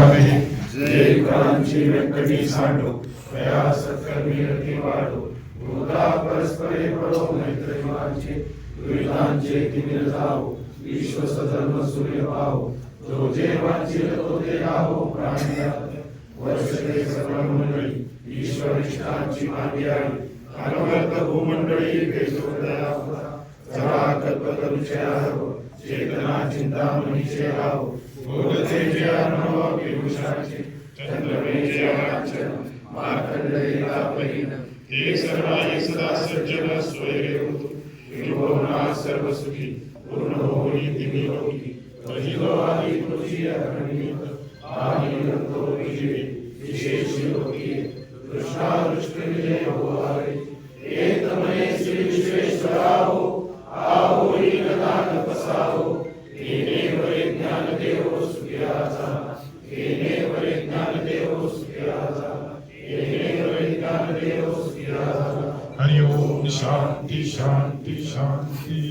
जय क्रांची व्यक्ती सांडो प्रया सत्कर्मी रती वाढो भूता परस्परे पडो मैत्रिमांचे दुरितांचे तिमिर विश्व सधर्म सूर्य पाहो जो जे वांछित तो ते राहो प्राणी वर्षते सर्व ईश्वर इष्टांची मागे आली भूमंडळी केशवदया जरा कल्पतरुचे चेतना चिंतामणीचे आहो। बोलते जे अनुभव विभूषाचे चंद्रमेचे वाचन मार्कंडेया पहिन हे सर्व सदा सज्जन स्वैरे होतो त्रिभुवना सर्व पूर्ण होई तिमी लोकी पहिलो आदी तुझी अगणित आदी नंतो विजय विशेष लोकी दृष्टादृष्ट विजय हो आरे हरि ओम शांति शांति शांति